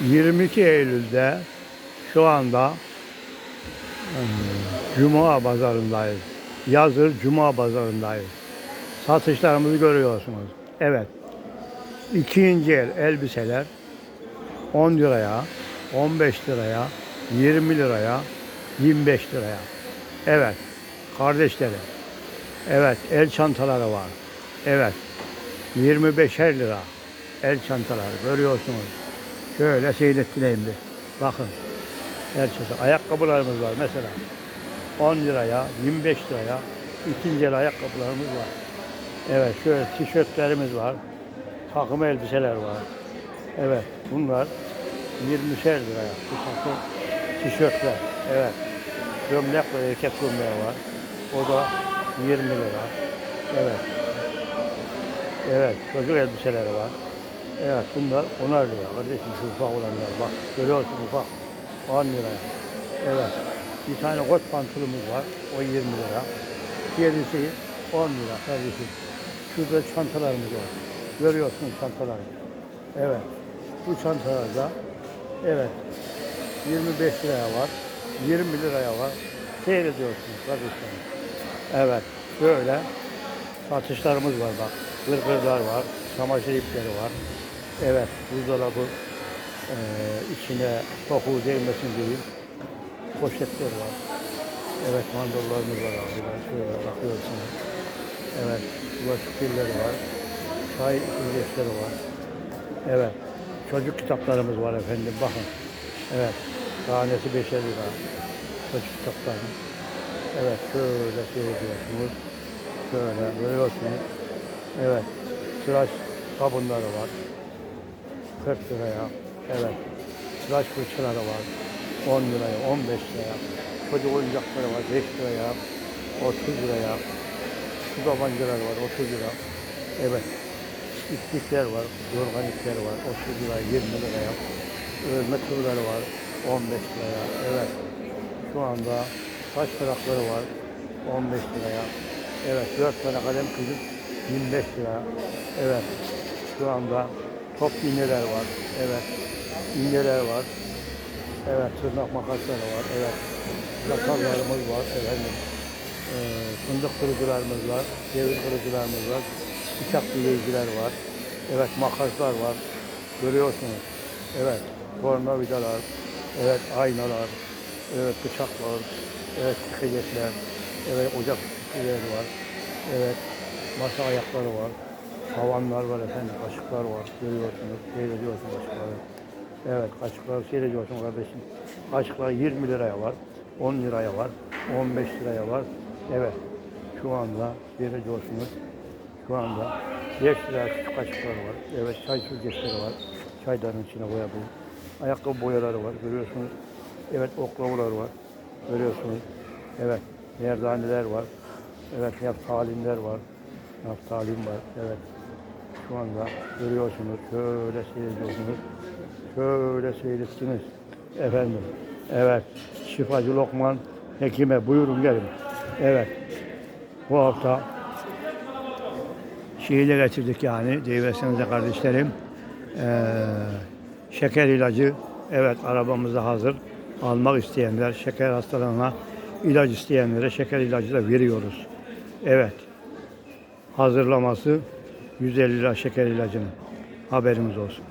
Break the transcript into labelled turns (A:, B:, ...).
A: 22 Eylül'de şu anda Cuma pazarındayız. Yazır Cuma pazarındayız. Satışlarımızı görüyorsunuz. Evet. İkinci el elbiseler 10 liraya, 15 liraya, 20 liraya, 25 liraya. Evet. Kardeşlerim. Evet. El çantaları var. Evet. 25'er lira. El çantaları görüyorsunuz. Şöyle seyrettireyim bir. Bakın. El çantası. Ayakkabılarımız var mesela. 10 liraya, 25 liraya ikinci el ayakkabılarımız var. Evet şöyle tişörtlerimiz var. Takım elbiseler var. Evet bunlar 20'şer liraya. Bu takım tişörtler. Evet. Gömlek var, erkek gömleği var. O da 20 lira. Evet. Evet, çocuk elbiseleri var. Evet, bunlar 10'ar lira. Kardeşim şu ufak olanlar bak. Görüyorsun ufak. 10 lira. Evet. Bir tane kot pantolonumuz var. O 20 lira. Gerisi 10 lira kardeşim. Şurada çantalarımız var. Görüyorsunuz çantaları. Evet. Bu çantalarda evet 25 liraya var. 20 liraya var. Seyrediyorsunuz kardeşim. Evet. Böyle satışlarımız var bak. Gırgırlar var. Çamaşır ipleri var. Evet. Buzdolabı eee içine koku değmesin diye poşetler var. Evet mandallarımız var abi. Şöyle bakıyorsunuz. Evet. Bulaşık pilleri var. Çay ücretleri var. Evet. Çocuk kitaplarımız var efendim. Bakın. Evet. Tanesi 5 lira. Çocuk kitapları. Evet. Şöyle seyrediyorsunuz. Şöyle görüyorsunuz. Evet. Tıraş sabunları var. 40 liraya. Evet. Tıraş fırçaları var. 10 liraya, 15 liraya. Çocuk oyuncakları var 5 liraya, 30 liraya. Su tabancaları var 30 lira. Evet. İplikler var, yorgan ipleri var 30 liraya, 20 liraya. Örme tırları var 15 liraya. Evet. Şu anda saç tarakları var 15 liraya. Evet, 4 tane kalem kızıp 25 lira. Evet. Şu anda top iğneler var. Evet. İğneler var. Evet, tırnak makasları var. Evet. Yakallarımız var. Efendim. Ee, fındık kırıcılarımız var. Devir kırıcılarımız var. Bıçak bileyiciler var. Evet, makaslar var. Görüyorsunuz. Evet. Tornavidalar. Evet, aynalar. Evet, bıçaklar. Evet, tıkacaklar. Evet, ocak var. Evet, masa ayakları var. Tavanlar var efendim, kaşıklar var. Görüyorsunuz, seyrediyorsunuz kaşıkları. Evet, kaşıkları seyrediyorsun kardeşim. Kaşıklar 20 liraya var, 10 liraya var, 15 liraya var. Evet, şu anda seyrediyorsunuz. Şu anda 5 liraya küçük kaşıklar var. Evet, çay süzgeçleri var. Çayların içine koyabilir. Ayakkabı boyaları var, görüyorsunuz. Evet, oklavalar var. Görüyorsunuz. Evet, merdaneler var. Evet, naftalinler var. Naftalin var. Evet. Şu anda görüyorsunuz. Şöyle seyrediyorsunuz. Şöyle seyrettiniz. Efendim. Evet. Şifacı Lokman Hekime buyurun gelin. Evet. Bu hafta şeyle getirdik yani. Deyiversenize kardeşlerim. Ee, şeker ilacı. Evet arabamızda hazır. Almak isteyenler şeker hastalığına ilaç isteyenlere şeker ilacı da veriyoruz. Evet. Hazırlaması 150 lira şeker ilacının. Haberimiz olsun.